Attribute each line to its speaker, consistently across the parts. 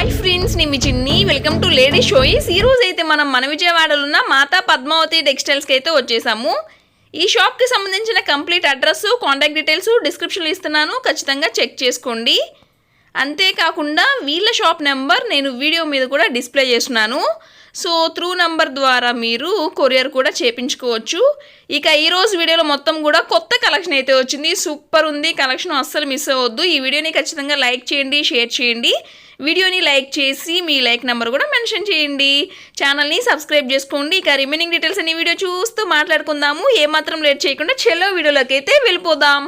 Speaker 1: Hi friends నేను మీ చిన్ని. Welcome to lady షోయిస్ ఈ రోజు అయితే మనం మన విజయవాడలో ఉన్న మాతా పద్మావతి టెక్స్టైల్స్కి అయితే వచ్చేసాము. ఈ షాప్కి సంబంధించిన కంప్లీట్ అడ్రస్ కాంటాక్ట్ డీటెయిల్స్ డిస్క్రిప్షన్లో ఇస్తున్నాను. ఖచ్చితంగా చెక్ చేసుకోండి. అంతేకాకుండా వీళ్ళ షాప్ నెంబర్ నేను వీడియో మీద కూడా డిస్ప్లే చేస్తున్నాను. సో త్రూ నంబర్ ద్వారా మీరు కొరియర్ కూడా చేపించుకోవచ్చు. ఇక ఈ రోజు వీడియోలో మొత్తం కూడా కొత్త కలెక్షన్ అయితే వచ్చింది. సూపర్ ఉంది. కలెక్షన్ అస్సలు మిస్ అవ్వద్దు. ఈ వీడియోని ఖచ్చితంగా లైక్ చేయండి షేర్ చేయండి. వీడియోని లైక్ చేసి మీ లైక్ నెంబర్ కూడా మెన్షన్ చేయండి. ఛానల్ని సబ్స్క్రైబ్ చేసుకోండి. ఇక రిమైనింగ్ డీటెయిల్స్ అని వీడియో చూస్తూ మాట్లాడుకుందాము. ఏమాత్రం లేట్ చేయకుండా చెల్లో వీడియోలోకి అయితే వెళ్ళిపోదాం.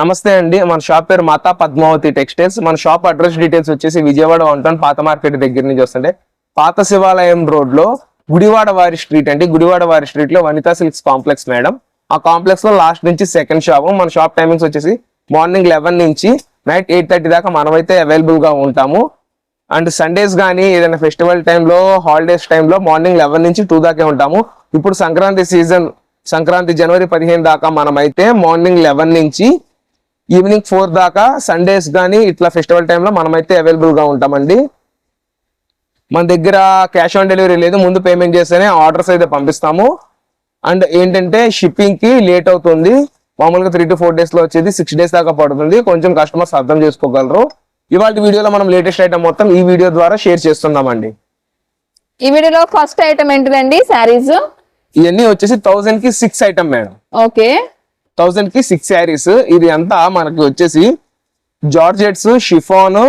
Speaker 2: నమస్తే అండి. మన షాప్ పేరు మాతా పద్మావతి టెక్స్టైల్స్. మన షాప్ అడ్రస్ డీటెయిల్స్ వచ్చేసి విజయవాడ వన్ టౌన్ పాత మార్కెట్ దగ్గర నుంచి వస్తుంటే పాత శివాలయం రోడ్లో గుడివాడ వారి స్ట్రీట్ అండి. గుడివాడ వారి స్ట్రీట్లో వనితా సిల్క్స్ కాంప్లెక్స్ మేడం. ఆ కాంప్లెక్స్లో లాస్ట్ నుంచి సెకండ్ షాప్. మన షాప్ టైమింగ్స్ వచ్చేసి మార్నింగ్ లెవెన్ నుంచి నైట్ ఎయిట్ థర్టీ దాకా మనమైతే అవైలబుల్గా ఉంటాము. అండ్ సండేస్ కానీ ఏదైనా ఫెస్టివల్ టైంలో హాలిడేస్ టైంలో మార్నింగ్ లెవెన్ నుంచి టూ దాకే ఉంటాము. ఇప్పుడు సంక్రాంతి సీజన్ సంక్రాంతి జనవరి పదిహేను దాకా మనమైతే మార్నింగ్ లెవెన్ నుంచి ఈవినింగ్ ఫోర్ దాకా సండేస్ కానీ ఇట్లా ఫెస్టివల్ టైంలో మనమైతే అవైలబుల్గా ఉంటామండి. మన దగ్గర క్యాష్ ఆన్ డెలివరీ లేదు ముందు పేమెంట్ చేస్తేనే ఆర్డర్స్ అయితే పంపిస్తాము. అండ్ ఏంటంటే షిప్పింగ్కి లేట్ అవుతుంది. మామూలుగా త్రీ టు ఫోర్ డేస్లో వచ్చేది సిక్స్ డేస్ దాకా పడుతుంది. కొంచెం కస్టమర్స్ అర్థం చేసుకోగలరు. ఇవాళ వీడియోలో మనం లేటెస్ట్ ఐటమ్ మొత్తం ఈ వీడియో ద్వారా షేర్ చేస్తున్నామండి.
Speaker 3: ఈ వీడియోలో ఫస్ట్ ఐటమ్ ఏంటిదండి? శారీస్
Speaker 2: ఇవన్నీ వచ్చేసి థౌసండ్కి సిక్స్ ఐటమ్ మేడం.
Speaker 3: ఓకే.
Speaker 2: థౌసండ్కి సిక్స్ శారీస్ ఇది అంతా మనకి వచ్చేసి జార్జెట్స్ షిఫాన్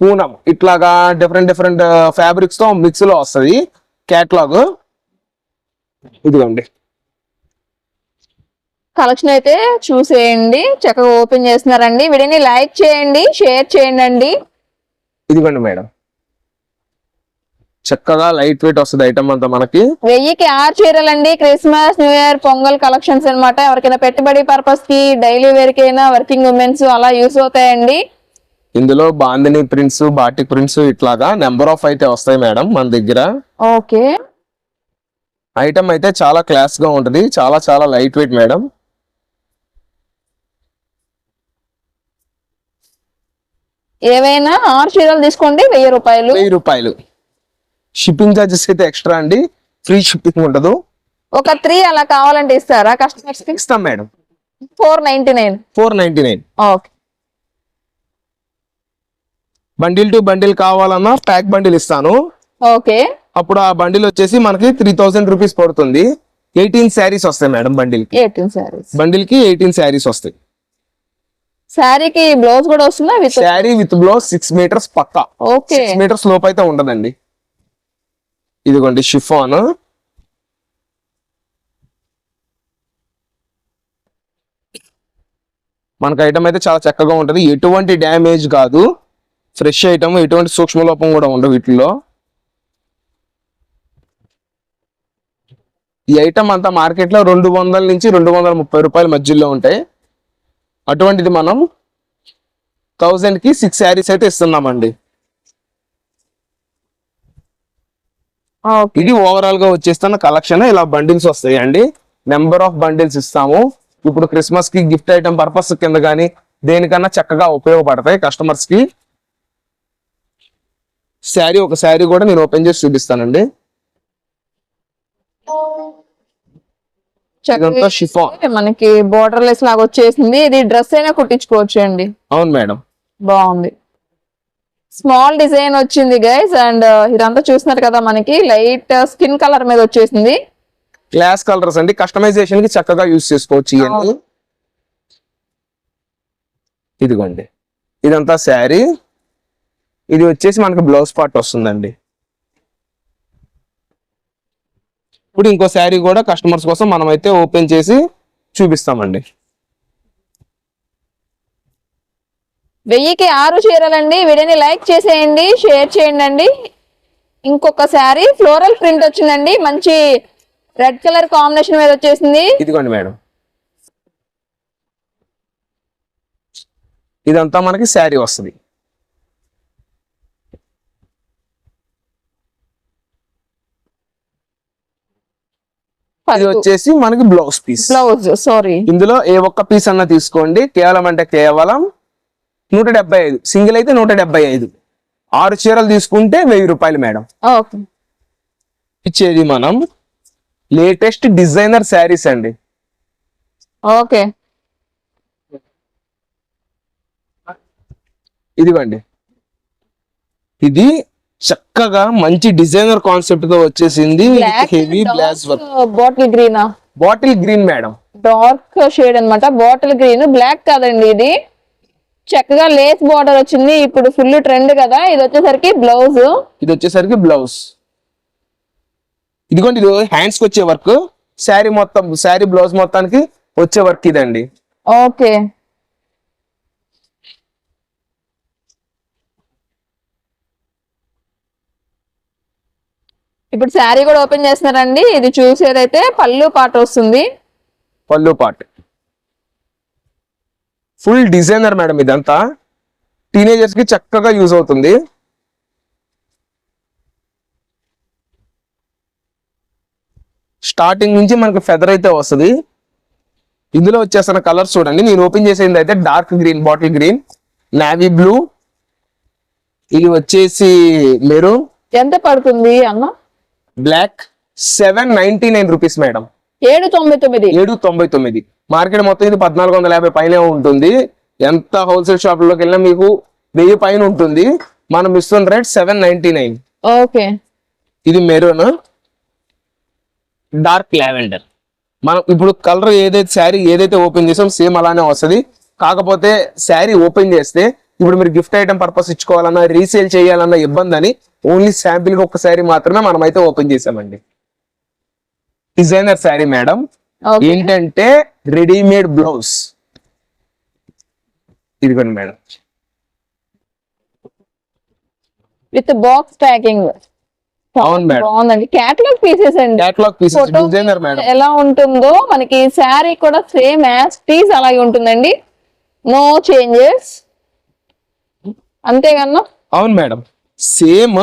Speaker 2: పూనం. ఇట్లాగా డిఫరెంట్ డిఫరెంట్ ఫ్యాబ్రిక్స్తో మిక్స్లో వస్తుంది. క్యాట్లాగ్ ఇదిగోండి.
Speaker 3: కలెక్షన్ అయితే చూసేయండి. చక్కగా ఓపెన్ చేస్తున్నారండి. వీడియోని లైక్ చేయండి షేర్ చేయండి అండి
Speaker 2: ఇదిగోండి మేడం. చక్కగా లైట్ వెయిట్ వస్తుంది ఐటమ్ అంతా మనకి.
Speaker 3: వెయ్యికి ఆరు చీరలండి. Christmas new year Pongal collections అన్నమాట. ఎవరికైనా పెట్టుబడి పర్పస్కి డైలీ వేర్కి అయినా వర్కింగ్ ఉమెన్స్ అలా యూస్ అవుతాయండి.
Speaker 2: ఇందులో బాందిని ప్రింట్స్ బాటిక్ ప్రింట్స్ ఇట్లాగా నెంబర్ ఆఫ్ అయితే వస్తాయి మేడం మన దగ్గర.
Speaker 3: ఓకే.
Speaker 2: ఐటమ్ అయితే చాలా క్లాస్గా ఉంటది. చాలా చాలా లైట్ వెయిట్ మేడం.
Speaker 3: ఏవైనా ఆరు చీరలు తీసుకోండి వెయ్యి రూపాయలు.
Speaker 2: వెయ్యి రూపాయలు. షిప్పింగ్ చార్జెస్ అయితే ఎక్స్ట్రా అండి. ఫ్రీ షిప్పింగ్ ఉండదు.
Speaker 3: ఒక త్రీ అలా కావాలంటే ఇస్తారా కస్టమర్స్కి?
Speaker 2: ఇస్తాం madam.
Speaker 3: Four ninety nine
Speaker 2: four ninety nine
Speaker 3: okay.
Speaker 2: Bundle to bundle కావాలన్నా ప్యాక్ బండిల్ ఇస్తాను.
Speaker 3: ఓకే.
Speaker 2: అప్పుడు ఆ బండిల్ వచ్చేసి మనకి త్రీ థౌసండ్ రూపీస్ పడుతుంది. ఎయిటీన్ శారీస్ వస్తాయి మేడం బండిల్
Speaker 3: ఎయిటీన్ శారీస్
Speaker 2: బండిల్కి ఎయిటీన్ శారీస్ వస్తాయి.
Speaker 3: శారీకి బ్లౌజ్ కూడా వస్తుందా with
Speaker 2: sari with blouse six metres Pakka.
Speaker 3: Okay.
Speaker 2: Six metres లోపు అయితే ఉండదండి. ఇదిగోండి షిఫాన్. మనకు ఐటమ్ అయితే చాలా చక్కగా ఉంటది. ఎటువంటి డ్యామేజ్ కాదు. ఫ్రెష్ ఐటమ్ ఎటువంటి సూక్ష్మ లోపం కూడా ఉండవు వీటిలో ఈ ఐటమ్ అంతా మార్కెట్లో రెండు వందల నుంచి రెండు వందల ముప్పై రూపాయల మధ్యలో ఉంటాయి. అటువంటిది మనం థౌజండ్కి సిక్స్ శారీస్ అయితే ఇస్తున్నామండి. ఇది ఓవరాల్గా వచ్చేస్తున్న కలెక్షన్ ఇలా బండిల్స్ వస్తాయి అండి నెంబర్ ఆఫ్ బండిల్స్ ఇస్తాము. ఇప్పుడు క్రిస్మస్కి గిఫ్ట్ ఐటమ్ పర్పస్ కింద కానీ దేనికన్నా చక్కగా ఉపయోగపడతాయి కస్టమర్స్కి. శారీ ఒక శారీ కూడా నేను ఓపెన్ చేసి చూపిస్తానండి. ఇదంతా షిఫాన్.
Speaker 3: మనకి బోర్డర్ లెస్ లాగా వచ్చేసింది. ఇది డ్రెస్ అయినా కుట్టించుకోవచ్చు అండి
Speaker 2: అవును మేడం.
Speaker 3: బాగుంది. స్మాల్ డిజైన్ వచ్చింది గైస్ అండ్ ఇదంతా చూస్తున్నారు కదా మనకి. లైట్ స్కిన్ కలర్ మీద వచ్చేసింది.
Speaker 2: గ్లాస్ కలర్స్ అండి. కస్టమైజేషన్కి చక్కగా యూస్ చేసుకోవచ్చు ఇవన్నీ ఇదిగోండి. ఇదంతా శారీ. ఇది వచ్చేసి మనకి బ్లౌజ్ పార్ట్ వస్తుందండి. ఇప్పుడు ఇంకో శారీ కూడా కస్టమర్స్ కోసం మనం అయితే ఓపెన్ చేసి చూపిస్తామండి.
Speaker 3: వెయ్యికి ఆరు చీరలండి. వీడియోని లైక్ చేసేయండి షేర్ చేయండి అండి ఇంకొక శారీ ఫ్లోరల్ ప్రింట్ వచ్చిందండి. మంచి రెడ్ కలర్ కాంబినేషన్ మీద వచ్చేసింది.
Speaker 2: ఇదిగోండి మేడం. ఇదంతా మనకి శారీ వస్తుంది. ఇది వచ్చేసి మనకి బ్లౌజ్ పీస్
Speaker 3: బ్లౌజ్ సారీ
Speaker 2: ఇందులో ఏ ఒక్క పీస్ అన్న తీసుకోండి. కేవలం అంటే కేవలం నూట డెబ్బై ఐదు. సింగిల్ అయితే నూట డెబ్బై ఐదు. ఆరు చీరలు తీసుకుంటే వెయ్యి రూపాయలు మేడం.
Speaker 3: ఓకే.
Speaker 2: ఇచ్చేది మనం లేటెస్ట్ డిజైనర్ శారీస్ అండి.
Speaker 3: ఓకే.
Speaker 2: ఇదిగోండి. ఇది చక్కగా మంచి డిజైనర్ కాన్సెప్ట్తో వచ్చేసింది హెవీ బ్లాస్ work
Speaker 3: bottle గ్రీనా
Speaker 2: bottle green madam
Speaker 3: dark shade అన్నమాట. బాటిల్ గ్రీన్ బ్లాక్ కాదండి ఇది. చక్కగా లేస్ బార్డర్ వచ్చింది. ఇప్పుడు ఫుల్ ట్రెండ్ కదా. ఇది వచ్చేసరికి బ్లౌజ్
Speaker 2: ఇది వచ్చేసరికి బ్లౌజ్ ఇదిగోండి ఇది హ్యాండ్స్కి వచ్చే వర్క్ శారీ మొత్తం శారీ బ్లౌజ్ మొత్తానికి వచ్చే వర్క్ ఇదండి.
Speaker 3: ఓకే ఇప్పుడు శారీ కూడా ఓపెన్ చేస్తున్నారండి. ఇది చూసేదైతే పళ్ళు పాట వస్తుంది.
Speaker 2: పళ్ళు పార్ట్ ఫుల్ డిజైనర్ మేడం ఇదంతా. టీనేజర్స్కి చక్కగా యూజ్ అవుతుంది. స్టార్టింగ్ నుంచి మనకి ఫెదర్ అయితే వస్తుంది. ఇందులో వచ్చేస్తున్న కలర్స్ చూడండి. నేను ఓపెన్ చేసేది అయితే dark green bottle green navy blue. ఇది వచ్చేసి మెరూన్.
Speaker 3: ఎంత పడుతుంది అన్న
Speaker 2: black seven ninety nine rupees madam
Speaker 3: ఏడు తొంభై తొమ్మిది.
Speaker 2: ఏడు తొంభై తొమ్మిది. మార్కెట్ మొత్తం ఇది పద్నాలుగు వందల యాభై పైనే ఉంటుంది. ఎంత హోల్సేల్ షాప్లోకి వెళ్ళినా మీకు వెయ్యి పైన ఉంటుంది. మనం ఇస్తున్న rate seven ninety nine
Speaker 3: okay.
Speaker 2: ఇది మెరూన్. డార్క్ లావెండర్ మనం ఇప్పుడు కలర్ ఏదైతే శారీ ఏదైతే ఓపెన్ చేసాం సేమ్ అలానే వస్తుంది. కాకపోతే శారీ ఓపెన్ చేస్తే ఇప్పుడు మీరు గిఫ్ట్ ఐటమ్ పర్పస్ ఇచ్చుకోవాలన్నా రీసేల్ చేయాలన్నా ఇబ్బంది అని ఓన్లీ శాంపిల్కి ఒక శారీ మాత్రమే మనం అయితే ఓపెన్ చేసామండి డిజైనర్ శారీ మేడం ఏంటంటే రెడీమేడ్ బ్లౌజ్ ఇదిగోండి మేడం
Speaker 3: విత్ బాక్స్ ప్యాకింగ్
Speaker 2: అవును మేడం
Speaker 3: బాగుందండి. పీసెస్ అండి.
Speaker 2: పీసెస్ డిజైనర్ మేడం
Speaker 3: ఎలా ఉంటుందో మనకి శారీ కూడా సేమ్ యాజ్ టీజ్ అలాగే ఉంటుందండి. నో చేంజెస్ అంతేగన్నా?
Speaker 2: అవును మేడం. సేమ్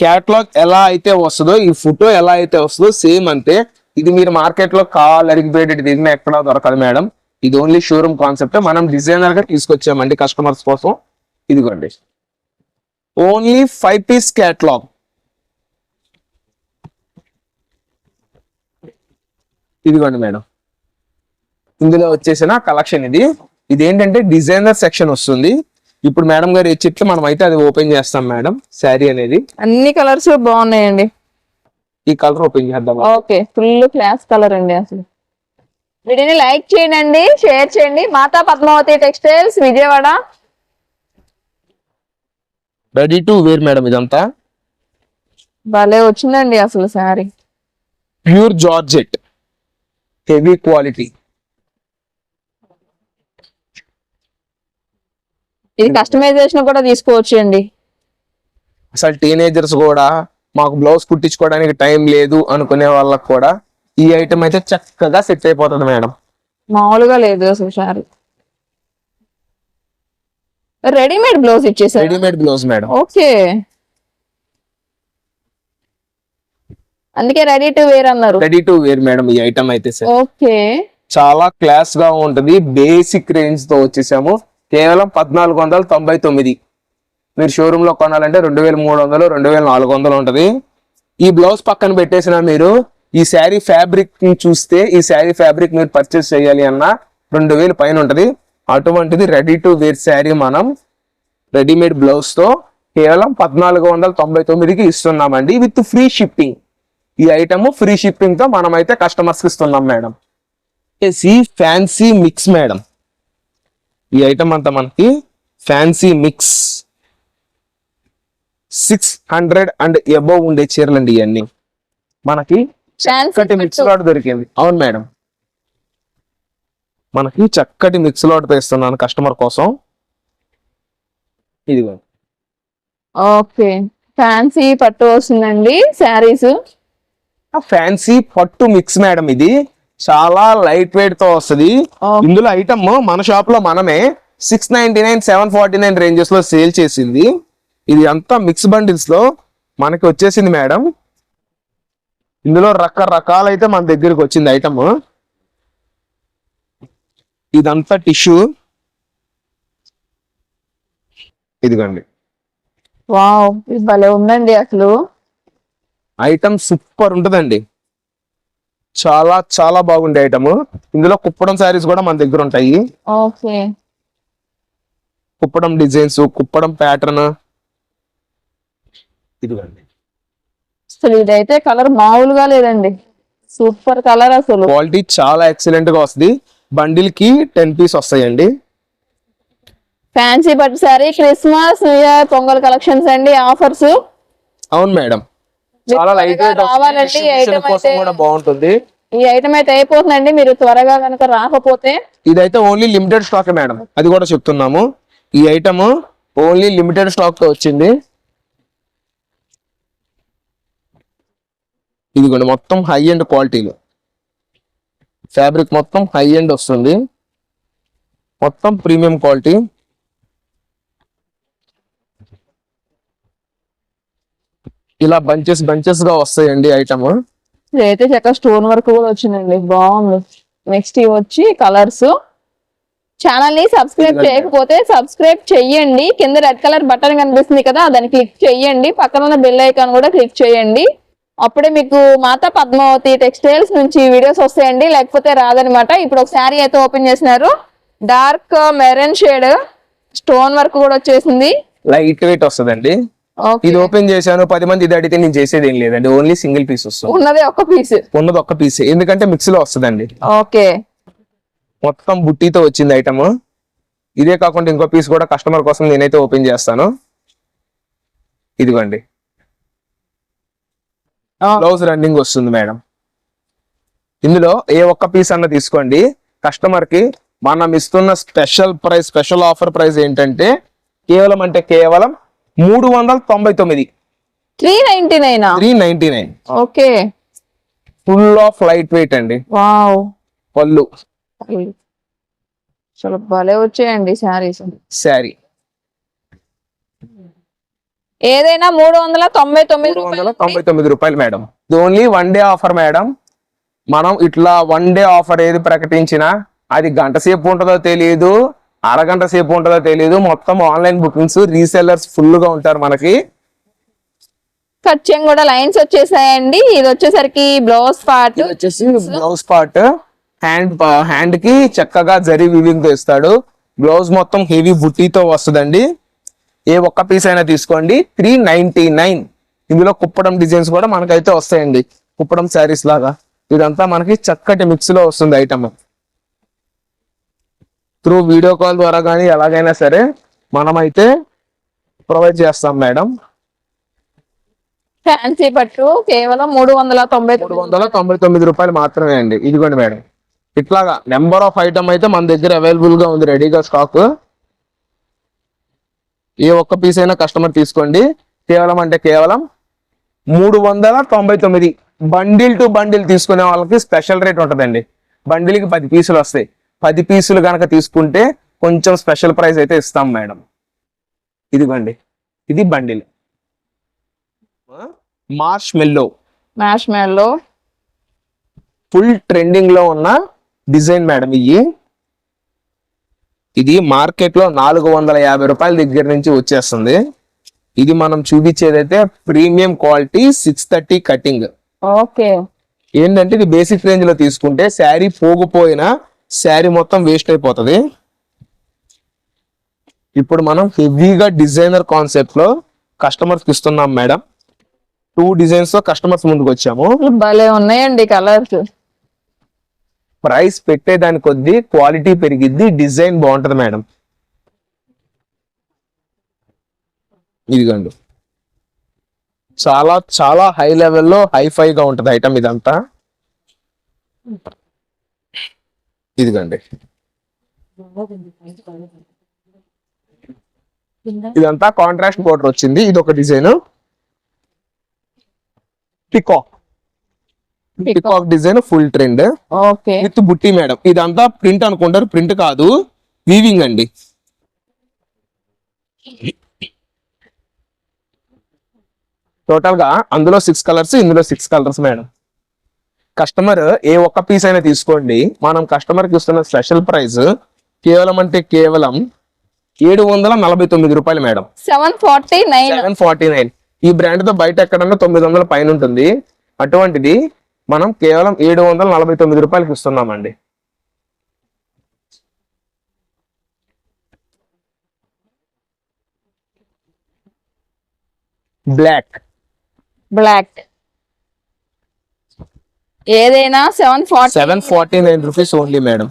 Speaker 2: క్యాట్లాగ్ ఎలా అయితే వస్తుందో ఈ ఫోటో ఎలా అయితే వస్తుందో సేమ్ అంతే. ఇది మీరు మార్కెట్లో కావాలి అరిగిపోయేది తిరిగిన ఎక్కడా దొరకదు మేడం. ఇది ఓన్లీ షోరూమ్ కాన్సెప్ట్ మనం డిజైనర్గా తీసుకొచ్చామండి కస్టమర్స్ కోసం. ఇదిగోండి. ఓన్లీ ఫైవ్ పీస్ క్యాట్లాగ్ ఇదిగోండి మేడం. ఇందులో వచ్చేసిన కలెక్షన్ ఇది. ఇది ఏంటంటే డిజైనర్ సెక్షన్ వస్తుంది. ఇప్పుడు మేడం గారు ఇచ్చిట్లు మనం అయితే అది ఓపెన్ చేస్తాం మేడం. శారీ అనేది.
Speaker 3: అన్ని కలర్స్ బాగున్నాయండి.
Speaker 2: ఈ కలర్ ఓపెన్ చేద్దాం.
Speaker 3: ఓకే ఫుల్ క్లాస్ కలర్ అండి అసలు. వీడియోని లైక్ చేయండి షేర్ చేయండి. Mata Padmavati textiles Vijayawada.
Speaker 2: Ready to wear madam ఇదంతా?
Speaker 3: భలే వచ్చిందండి అసలు sari.
Speaker 2: Pure georgette heavy quality
Speaker 3: ఇది కస్టమైజేషన్ కూడా తీసుకోవచ్చు అండి
Speaker 2: అసలు టీనేజర్స్ కూడా మాకు బ్లౌజ్ కుట్టించుకోవడానికి టైం లేదు అనుకునే వాళ్ళకి కూడా ఈ ఐటమ్ అయితే చక్కగా సెట్ అయిపోతుంది మేడం.
Speaker 3: మామూలుగా లేదు అసలు రెడీమేడ్ బ్లౌజ్ ఇచ్చేసారు?
Speaker 2: Readymade blouse madam.
Speaker 3: ఓకే. అందుకే రెడీ టు వేర్ అన్నారు.
Speaker 2: రెడీ టు వేర్ మేడం ఈ ఐటమ్ అయితే సార్.
Speaker 3: ఓకే.
Speaker 2: చాలా క్లాస్గా ఉంటది బేసిక్ రేంజ్తో వచ్చేసాము. కేవలం పద్నాలుగు వందల తొంభై తొమ్మిది. మీరు షోరూంలో కొనాలంటే రెండు వేల మూడు వందలు రెండు వేల నాలుగు వందలు ఉంటుంది. ఈ బ్లౌజ్ పక్కన పెట్టేసిన మీరు ఈ శారీ ఫ్యాబ్రిక్ని చూస్తే ఈ శారీ ఫ్యాబ్రిక్ మీరు పర్చేస్ చేయాలి అన్న రెండు వేలు పైన ఉంటుంది. అటువంటిది రెడీ టు వేర్ శారీ మనం రెడీమేడ్ బ్లౌజ్తో కేవలం పద్నాలుగు వందల తొంభై తొమ్మిదికి ఇస్తున్నామండి విత్ ఫ్రీ షిప్పింగ్. ఈ ఐటమ్ ఫ్రీ షిప్పింగ్తో మనమైతే కస్టమర్స్కి ఇస్తున్నాం మేడం. వచ్చేసి ఫ్యాన్సీ మిక్స్ మేడం. ఈ ఐటమ్ అంతా మనకి fancy mix six hundred and above ఉండే చీరలు అండి ఇవన్నీ మనకి చక్కటి మిక్స్ లాట్ దొరికింది అవును మేడం. మనకి చక్కటి మిక్స్ లాట్ తెస్తున్నాను కస్టమర్ కోసం. ఇదిగో.
Speaker 3: ఓకే. ఫ్యాన్సీ పట్టు వస్తుందండి శారీస్.
Speaker 2: ఫ్యాన్సీ పట్టు మిక్స్ మేడం ఇది. చాలా లైట్ వెయిట్తో వస్తది. ఇందులో ఐటమ్ మన షాప్లో మనమే six ninety nine seven forty nine రేంజెస్లో sale చేసింది. ఇది అంతా మిక్స్ బండిల్స్లో మనకి వచ్చేసింది మేడం ఇందులో రకరకాలైతే మన దగ్గరికి వచ్చింది ఐటమ్ ఇదంతా టిష్యూ ఇదిగోండి.
Speaker 3: వావ్ ఇది భలే ఉందండి అసలు.
Speaker 2: ఐటమ్ సూపర్ ఉంటుందండి. చాలా చాలా బాగుండే ఐటమ్. ఇందులో కుప్పడం శారీస్ కూడా మన దగ్గర ఉంటాయి.
Speaker 3: Okay.
Speaker 2: Kuppadam designs Kuppadam pattern. ఇదిగోండి.
Speaker 3: అసలు ఇదైతే కలర్ మామూలుగా లేదండి. సూపర్ కలర్ అసలు.
Speaker 2: క్వాలిటీ చాలా ఎక్సలెంట్గా వస్తుంది. బండిల్కి టెన్ పీస్ వస్తాయండి.
Speaker 3: ఫ్యాన్సీ పట్టు sari Christmas new year Pongal collections అండి ఆఫర్స్.
Speaker 2: అవును మేడం. చాలా లైట్ కోసం కూడా బాగుంటుంది.
Speaker 3: ఈ ఐటమ్ అయితే అయిపోతుందండి మీరు త్వరగా కనుక రాకపోతే.
Speaker 2: ఇదైతే ఓన్లీ లిమిటెడ్ స్టాక్ మేడం. అది కూడా చెప్తున్నాము. ఈ ఐటమ్ ఓన్లీ లిమిటెడ్ స్టాక్తో వచ్చింది. ఇదిగోండి మొత్తం హై ఎండ్ క్వాలిటీలో ఫ్యాబ్రిక్ మొత్తం హై ఎండ్ వస్తుంది. మొత్తం ప్రీమియం క్వాలిటీ ఇలా బంచెస్ బంచెస్గా వస్తాయండి ఐటమ్.
Speaker 3: ఇదైతే చక్కగా స్టోన్ వర్క్ కూడా వచ్చిందండి. బాగుంది. నెక్స్ట్ ఇవి వచ్చి కలర్స్. ఛానల్ని సబ్స్క్రైబ్. చేయకపోతే సబ్స్క్రైబ్ చెయ్యండి. కింద రెడ్ కలర్ బటన్ కనిపిస్తుంది కదా దాన్ని క్లిక్ చేయండి పక్కన ఉన్న బెల్ ఐకాన్ కూడా క్లిక్ చేయండి అప్పుడే మీకు మాతా పద్మావతి టెక్స్టైల్స్ నుంచి వీడియోస్ వస్తాయండి. లేకపోతే రాదనమాట. ఇప్పుడు ఒక శారీ అయితే ఓపెన్ చేసినారు. Dark maroon shade. Stone work కూడా వచ్చేసింది.
Speaker 2: లైట్ వెయిట్ వస్తుందండి. ఇది ఓపెన్ చేశాను పది మంది ఇది అడిగితే నేను చేసేది ఏం లేదండి ఓన్లీ సింగిల్ పీస్ వస్తుంది.
Speaker 3: ఉన్నదే ఒక పీస్
Speaker 2: ఉన్నది ఒక్క పీస్ ఎందుకంటే మిక్స్లో వస్తుందండి.
Speaker 3: ఓకే
Speaker 2: మొత్తం బుట్టీతో వచ్చింది ఐటమ్ ఇదే కాకుండా ఇంకో పీస్ కూడా కస్టమర్ కోసం నేనైతే ఓపెన్ చేస్తాను. ఇదిగోండి. బ్లౌజ్ రన్నింగ్ వస్తుంది మేడం ఇందులో ఏ ఒక్క పీస్ అన్న తీసుకోండి. కస్టమర్కి మనం ఇస్తున్న special price special offer price ఏంటంటే కేవలం అంటే కేవలం మూడు వందల తొంభై తొమ్మిది.
Speaker 3: Three ninety nine?
Speaker 2: Three ninety nine.
Speaker 3: Okay.
Speaker 2: Full of light weight అండి.
Speaker 3: వావ్.
Speaker 2: పళ్ళు.
Speaker 3: చాలా భలే వచ్చాయండి శారీస్.
Speaker 2: శారీ.
Speaker 3: ఏదైనా మూడు వందల తొంభై తొమ్మిది
Speaker 2: వందల తొంభై తొమ్మిది రూపాయలు madam. Only one day offer madam. మనం ఇట్లా వన్ డే ఆఫర్ ఏది ప్రకటించినా అది గంట సేపు ఉంటుందో తెలియదు అరగంట సేపు ఉంటుందో తెలియదు మొత్తం ఆన్లైన్ బుకింగ్స్ రీసెల్లర్స్ ఫుల్గా ఉంటారు మనకి.
Speaker 3: ఖర్చం కూడా లైన్స్ వచ్చేసాయండి. ఇది వచ్చేసరికి బ్లౌజ్ పార్ట్
Speaker 2: వచ్చేసి బ్లౌజ్ పార్ట్ హ్యాండ్ హ్యాండ్కి చక్కగా జరీ వివింగ్తో ఇస్తాడు బ్లౌజ్ మొత్తం హెవీ బుట్టీతో వస్తుందండి. ఏ ఒక్క పీస్ అయినా తీసుకోండి. త్రీ నైన్టీ నైన్ ఇందులో కుప్పడం డిజైన్స్ కూడా మనకైతే వస్తాయండి. కుప్పడం శారీస్ లాగా. ఇదంతా మనకి చక్కటి మిక్స్లో వస్తుంది ఐటమ్ త్రూ వీడియో కాల్ ద్వారా కానీ ఎలాగైనా సరే మనమైతే ప్రొవైడ్ చేస్తాం మేడం.
Speaker 3: ఫ్యాన్సీ పట్టు కేవలం మూడు వందల తొంభై
Speaker 2: మూడు వందల తొంభై తొమ్మిది రూపాయలు మాత్రమే అండి. ఇదిగోండి మేడం. ఇట్లాగా నెంబర్ ఆఫ్ ఐటమ్ అయితే మన దగ్గర అవైలబుల్గా ఉంది రెడీగా స్టాక్ ఏ ఒక్క పీస్ అయినా కస్టమర్ తీసుకోండి. కేవలం అంటే కేవలం మూడు వందల తొంభై తొమ్మిది. బండిల్ టు బండిల్ తీసుకునే వాళ్ళకి స్పెషల్ రేట్ ఉంటుందండి. బండిల్కి పది పీసులు వస్తాయి. పది పీసులు కనుక తీసుకుంటే కొంచెం స్పెషల్ ప్రైస్ అయితే ఇస్తాం మేడం. ఇదిగోండి ఇది bundle. Marshmallow
Speaker 3: marshmallow
Speaker 2: full ట్రెండింగ్లో ఉన్న డిజైన్ మేడం ఇవి ఇది మార్కెట్లో నాలుగు వందల యాభై రూపాయల దగ్గర నుంచి వచ్చేస్తుంది. ఇది మనం చూపించేదైతే premium quality six thirty cutting.
Speaker 3: Okay.
Speaker 2: ఏంటంటే ఇది బేసిక్ రేంజ్లో తీసుకుంటే శారీ పోగిపోయినా శారీ మొత్తం వేస్ట్ అయిపోతుంది. ఇప్పుడు మనం హెవీగా డిజైనర్ కాన్సెప్ట్లో కస్టమర్స్ ఇస్తున్నాం మేడం. టూ డిజైన్స్తో కస్టమర్స్ ముందుకు వచ్చాము.
Speaker 3: భలే ఉన్నాయండి కలర్స్.
Speaker 2: ప్రైస్ పెట్టేదాని కొద్దీ క్వాలిటీ పెరిగిద్ది డిజైన్ బాగుంటది మేడం. ఇదిగోండి. చాలా చాలా హై లెవెల్లో హై ఫై గా ఉంటది ఐటమ్ ఇదంతా. ఇదిగోండి. ఇదంతా కాంట్రాస్ట్ బోర్డర్ వచ్చింది. ఇది ఒక design peacock peacock design full trend with బుట్టి మేడం. ఇదంతా ప్రింట్ అనుకుంటారు. ప్రింట్ కాదు. వీవింగ్ అండి. టోటల్గా అందులో సిక్స్ కలర్స్ ఇందులో సిక్స్ కలర్స్ మేడం. కస్టమర్ ఏ ఒక్క పీస్ అయినా తీసుకోండి. మనం కస్టమర్కి ఇస్తున్న స్పెషల్ ప్రైస్ కేవలం అంటే కేవలం ఏడు వందల నలభై తొమ్మిది రూపాయలు madam.
Speaker 3: Seven forty nine
Speaker 2: seven forty nine ఈ బ్రాండ్తో బయట ఎక్కడన్నా తొమ్మిది వందల పైన ఉంటుంది. అటువంటిది మనం కేవలం ఏడు వందల నలభై తొమ్మిది రూపాయలకి ఇస్తున్నామండి. బ్లాక్.
Speaker 3: బ్లాక్. ఏదైనా seven forty
Speaker 2: seven forty nine rupees only madam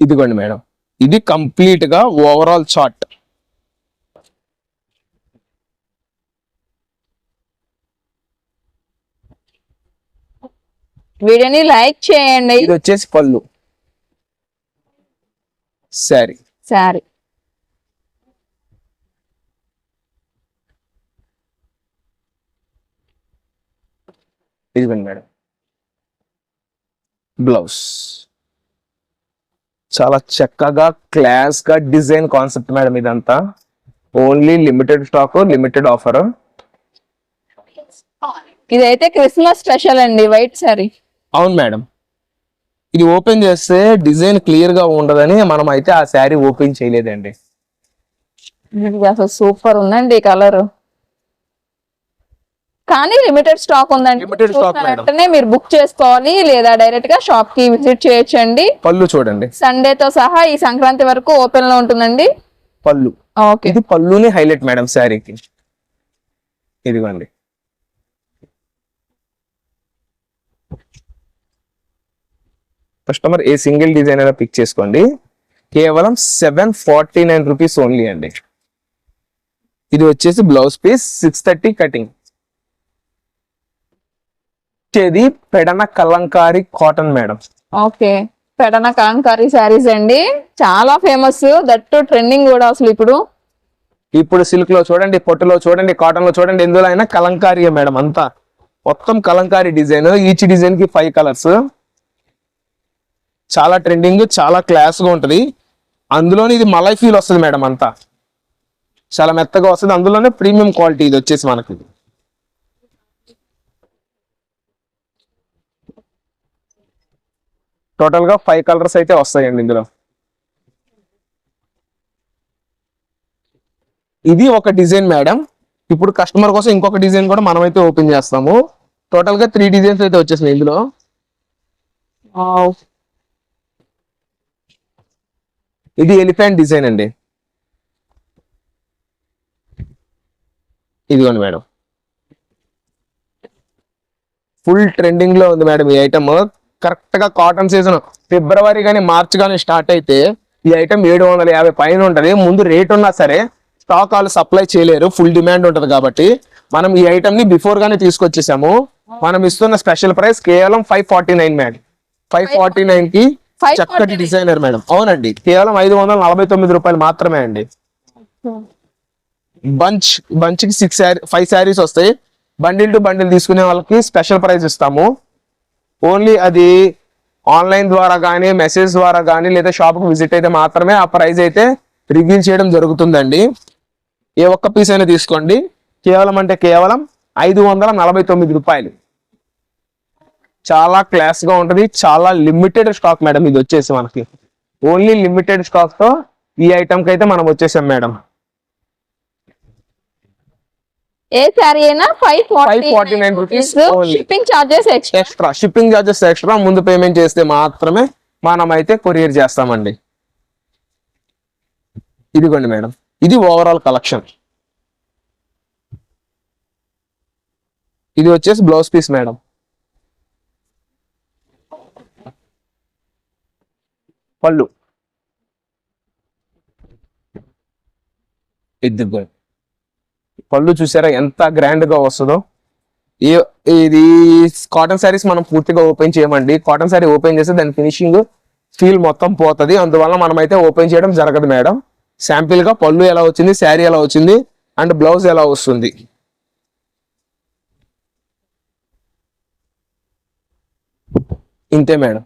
Speaker 2: ఇదిగోండి మేడం ఇది కంప్లీట్గా ఓవరాల్ చార్ట్
Speaker 3: వీడియోని లైక్ చేయండి.
Speaker 2: ఇది వచ్చేసి పళ్ళు. సరే.
Speaker 3: సారీ.
Speaker 2: ఇదిగోండి మేడం. బ్లౌజ్. చాలా చక్కగా క్లాస్గా డిజైన్ కాన్సెప్ట్ మేడం ఇదంతా. Only limited stock limited offer.
Speaker 3: ఇదైతే క్రిస్మస్ స్పెషల్ అండి వైట్ సారీ.
Speaker 2: అవును మేడం. ఇది ఓపెన్ చేస్తే డిజైన్ క్లియర్గా ఉండదని మనం అయితే ఆ శారీ ఓపెన్ చేయలేదండి.
Speaker 3: అసలు సూపర్ ఉందండి కలర్. కానీ లిమిటెడ్ స్టాక్ ఉందండి. వెంటనే మీరు బుక్ చేసుకోవాలి లేదా డైరెక్ట్గా షాప్కి విజిట్ చేయొచ్చండి.
Speaker 2: పళ్ళు చూడండి.
Speaker 3: సండే తో సహా ఈ సంక్రాంతి వరకు ఓపెన్లో ఉంటుందండి?
Speaker 2: పళ్ళు.
Speaker 3: ఓకే
Speaker 2: ఇది పళ్ళుని హైలైట్ మేడం శారీకి. ఇదిగోండి. కస్టమర్ ఏ సింగిల్ డిజైన్ అయినా పిక్ చేసుకోండి. కేవలం seven forty nine rupees only అండి. ఇది వచ్చేసి blouse piece six thirty cutting ఇది Pedana Kalamkari cotton madam.
Speaker 3: Okay. Pedana Kalamkari saris అండి. చాలా ఫేమస్ దట్టు ట్రెండింగ్ కూడా అసలు ఇప్పుడు.
Speaker 2: ఇప్పుడు సిల్క్లో చూడండి పొట్టులో చూడండి కాటన్లో చూడండి ఎందులో అయినా కలంకారీ మేడం అంతా. మొత్తం కలంకారీ డిజైన్ ఈచ్ డిజైన్కి ఫైవ్ కలర్స్ చాలా ట్రెండింగ్ చాలా క్లాస్గా ఉంటది. అందులోనే ఇది మలై ఫీల్ వస్తుంది మేడం అంతా. చాలా మెత్తగా వస్తుంది. అందులోనే ప్రీమియం క్వాలిటీ ఇది వచ్చేసి మనకి. టోటల్గా ఫైవ్ కలర్స్ అయితే వస్తాయండి ఇందులో. ఇది ఒక డిజైన్ మేడం ఇప్పుడు కస్టమర్ కోసం ఇంకొక డిజైన్ కూడా మనం అయితే ఓపెన్ చేస్తాము. టోటల్గా త్రీ డిజైన్స్ అయితే వచ్చేసినాయి ఇందులో. ఇది ఎలిఫెంట్ డిజైన్ అండి. ఇదిగోండి మేడం ఫుల్ ట్రెండింగ్లో ఉంది మేడం ఈ ఐటమ్ కరెక్ట్గా కాటన్ సీజన్ ఫిబ్రవరి కానీ మార్చ్ కానీ స్టార్ట్ అయితే ఈ ఐటమ్ ఏడు వందల యాభై పైన ఉంటది. ముందు రేట్ ఉన్నా సరే స్టాక్ వాళ్ళు సప్లై చేయలేరు. ఫుల్ డిమాండ్ ఉంటది కాబట్టి మనం ఈ ఐటమ్ని బిఫోర్ గానే తీసుకొచ్చేసాము. మనం ఇస్తున్న స్పెషల్ ప్రైస్ కేవలం five forty nine madam five forty నైన్కి
Speaker 3: 549.
Speaker 2: చక్కటి డిజైనర్ మేడం అవునండి. కేవలం ఐదు వందల నలభై తొమ్మిది రూపాయలు మాత్రమే అండి. బంచ్ బంచ్కి సిక్స్ ఫైవ్ శారీస్ వస్తాయి. బండిల్ టు బండిల్ తీసుకునే వాళ్ళకి స్పెషల్ ప్రైస్ ఇస్తాము. ఓన్లీ అది ఆన్లైన్ ద్వారా కానీ మెసేజ్ ద్వారా కానీ లేదా షాప్కి విజిట్ అయితే మాత్రమే ఆ ప్రైస్ అయితే రివీల్ చేయడం జరుగుతుందండి. ఏ ఒక్క పీస్ అయినా తీసుకోండి. కేవలం అంటే కేవలం ఐదు వందల నలభై తొమ్మిది రూపాయలు. చాలా క్లాస్గా ఉంటుంది. చాలా లిమిటెడ్ స్టాక్ మేడం ఇది వచ్చేసి మనకి. ఓన్లీ లిమిటెడ్ స్టాక్తో ఈ ఐటమ్కి అయితే మనం వచ్చేసాం మేడం
Speaker 3: ఏ శారీ అయినా five forty
Speaker 2: 549 rupees. only.
Speaker 3: Shipping charges extra
Speaker 2: shipping charges extra ముందు పేమెంట్ చేస్తే మాత్రమే మనం అయితే కొరియర్ చేస్తామండి. ఇదిగోండి మేడం. ఇది ఓవరాల్ కలెక్షన్ ఇది వచ్చేసి బ్లౌజ్ పీస్ మేడం. పళ్ళు. ఇదిగో పళ్ళు చూసారా ఎంత గ్రాండ్గా వస్తుందో? ఇది కాటన్ శారీస్ మనం పూర్తిగా ఓపెన్ చేయమండి. కాటన్ శారీ ఓపెన్ చేస్తే దాని ఫినిషింగ్ ఫీల్ మొత్తం పోతుంది. అందువల్ల మనం అయితే ఓపెన్ చేయడం జరగదు మేడం. శాంపిల్గా పళ్ళు ఎలా వచ్చింది శారీ ఎలా వచ్చింది అండ్ బ్లౌజ్ ఎలా వస్తుంది. ఇంతే మేడం.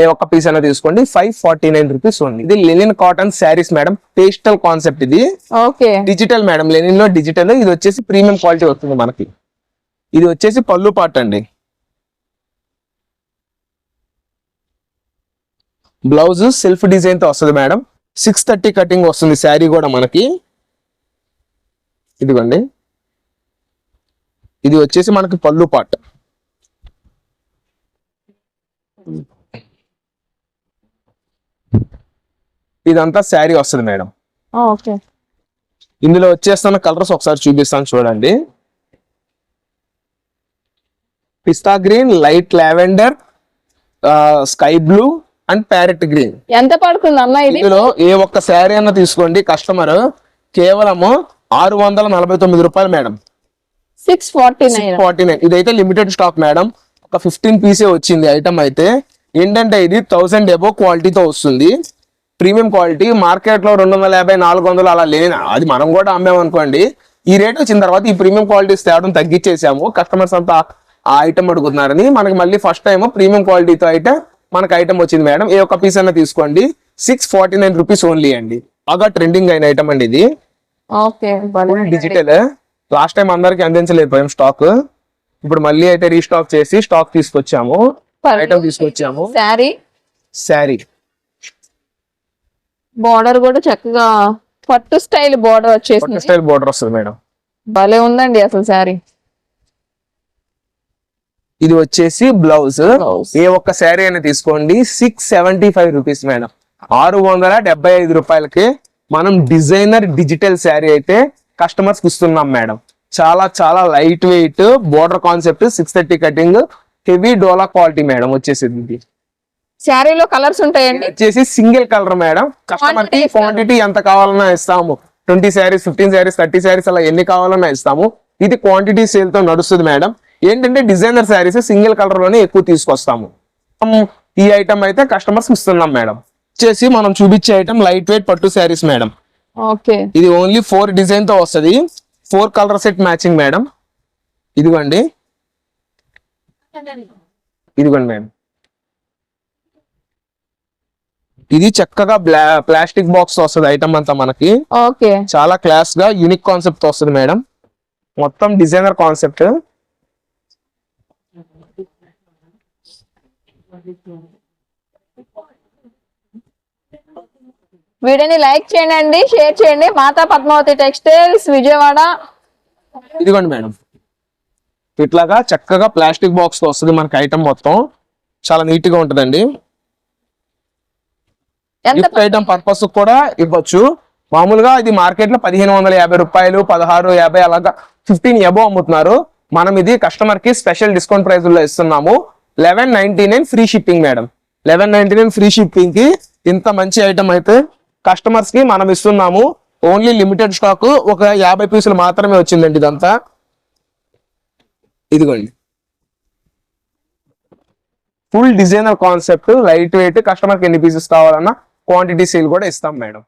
Speaker 2: ఏ ఒక్క పీస్ అయినా తీసుకోండి. ఫైవ్ ఫార్టీ నైన్ రూపీస్ ఉంది ఇది linen cotton saris madam pastel concept ఇది.
Speaker 3: ఓకే
Speaker 2: డిజిటల్ మేడం లెనిన్లో డిజిటల్ ఇది వచ్చేసి ప్రీమియం క్వాలిటీ వస్తుంది మనకి. ఇది వచ్చేసి పళ్ళు పాట అండి. బ్లౌజ్ సెల్ఫ్ డిజైన్తో వస్తుంది మేడం సిక్స్ థర్టీ కటింగ్ వస్తుంది శారీ కూడా మనకి. ఇదిగోండి. ఇది వచ్చేసి మనకి పళ్ళు పాట్ ఇదంతా శారీ వస్తుంది మేడం.
Speaker 3: ఓకే.
Speaker 2: ఇందులో వచ్చేస్తున్న కలర్స్ ఒకసారి చూపిస్తాను చూడండి. Pista green light lavender sky blue and parrot green.
Speaker 3: ఎంత పడుతుంది ఇది?
Speaker 2: ఇందులో ఏ ఒక్క శారీ అన్న తీసుకోండి కస్టమర్. కేవలము ఆరు వందల నలభై తొమ్మిది రూపాయలు madam.
Speaker 3: Six forty nine.
Speaker 2: Forty nine. ఇదైతే లిమిటెడ్ స్టాక్ మేడం. ఒక ఫిఫ్టీన్ పీసే వచ్చింది ఐటమ్ అయితే. ఏంటంటే ఇది థౌసండ్ ఎబో క్వాలిటీతో వస్తుంది. ప్రీమియం క్వాలిటీ మార్కెట్లో రెండు వందల యాభై నాలుగు వందలు అలా లేని? అది మనం కూడా అమ్మామనుకోండి ఈ రేట్ వచ్చిన తర్వాత ఈ ప్రీమియం క్వాలిటీస్ తేవడం తగ్గించేసాము కస్టమర్స్ అంతా ఆ ఐటమ్ అడుగుతున్నారని. మనకి మళ్ళీ ఫస్ట్ టైం ప్రీమియం క్వాలిటీతో అయితే మనకి ఐటమ్ వచ్చింది మేడం. ఏ ఒక్క పీస్ అయినా తీసుకోండి. Six forty nine rupees only అండి. బాగా ట్రెండింగ్ అయిన ఐటమ్ అండి ఇది. డిజిటల్ లాస్ట్ టైం అందరికి అందించలేకపోయాం స్టాక్. ఇప్పుడు మళ్ళీ అయితే రీస్టాక్ చేసి స్టాక్ తీసుకొచ్చాము. ఐటమ్ తీసుకొచ్చాము.
Speaker 3: శారీ?
Speaker 2: శారీ.
Speaker 3: బార్డర్ కూడా చక్కగా పట్టు స్టైల్ బార్డర్ వచ్చేసింది.
Speaker 2: స్టైల్ బోర్డర్ వస్తుంది మేడం.
Speaker 3: భలే ఉందండి అసలు శారీ.
Speaker 2: ఇది వచ్చేసి బ్లౌజ్. ఏ ఒక్క శారీ అయినా తీసుకోండి. Six seventy five rupees madam. ఆరు వందల డెబ్బై ఐదు రూపాయలకి మనం డిజైనర్ డిజిటల్ శారీ అయితే కస్టమర్స్కి ఇస్తున్నాం మేడం. చాలా చాలా light weight border concept six thirty cutting heavy డోలా క్వాలిటీ మేడం వచ్చేసింది.
Speaker 3: శారీలో కలర్స్ ఉంటాయండి.
Speaker 2: వచ్చేసి సింగిల్ కలర్ మేడం.
Speaker 3: కస్టమర్కి
Speaker 2: క్వాంటిటీ ఎంత కావాలన్నా ఇస్తాము. Twenty saris fifteen saris thirty saris అలా ఎన్ని కావాలన్నా ఇస్తాము. ఇది క్వాంటిటీ సేల్తో నడుస్తుంది మేడం. ఏంటంటే డిజైనర్ శారీస్ సింగిల్ కలర్లోనే ఎక్కువ తీసుకొస్తాము. ఈ ఐటమ్ అయితే కస్టమర్స్ ఇస్తున్నాం మేడం. వచ్చేసి మనం చూపించే ఐటమ్ లైట్ వెయిట్ పట్టు శారీస్ మేడం.
Speaker 3: ఓకే.
Speaker 2: ఇది ఓన్లీ ఫోర్ డిజైన్తో వస్తది. Four colour set matching madam. ఇదిగోండి. ఇదిగోండి మేడం. ఇది చక్కగా ప్లాస్టిక్ బాక్స్ వస్తుంది ఐటమ్ అంతా మనకి.
Speaker 3: ఓకే.
Speaker 2: చాలా క్లాస్గా యూనిక్ కాన్సెప్ట్ వస్తుంది మేడం. మొత్తం డిజైనర్ కాన్సెప్ట్.
Speaker 3: వీడియోని లైక్ చేయండి షేర్ చేయండి. మాతా పద్మావతి టెక్స్టైల్స్ విజయవాడ.
Speaker 2: ఇదిగోండి మేడం. ఇట్లాగా చక్కగా ప్లాస్టిక్ బాక్స్ వస్తుంది మనకి ఐటమ్ మొత్తం. చాలా నీట్గా ఉంటుందండి. గిఫ్ట్ ఐటమ్ పర్పస్ కూడా ఇవ్వచ్చు. మామూలుగా ఇది మార్కెట్లో పదిహేను వందల యాభై రూపాయలు పదహారు యాభై అలాగా ఫిఫ్టీన్ ఎబో అమ్ముతున్నారు. మనం ఇది కస్టమర్కి స్పెషల్ డిస్కౌంట్ ప్రైస్లో ఇస్తున్నాము. Eleven ninety nine free shipping madam. Eleven ninety nine free షిప్పింగ్కి ఇంత మంచి ఐటమ్ అయితే కస్టమర్స్కి మనం ఇస్తున్నాము. ఓన్లీ లిమిటెడ్ స్టాక్ ఒక యాభై పీసులు మాత్రమే వచ్చిందండి ఇదంతా. ఇదిగోండి. Full designer concept light weight కస్టమర్కి ఎన్ని పీసెస్ కావాలన్నా క్వాంటిటీ సీల్ కూడా ఇస్తాం మేడం.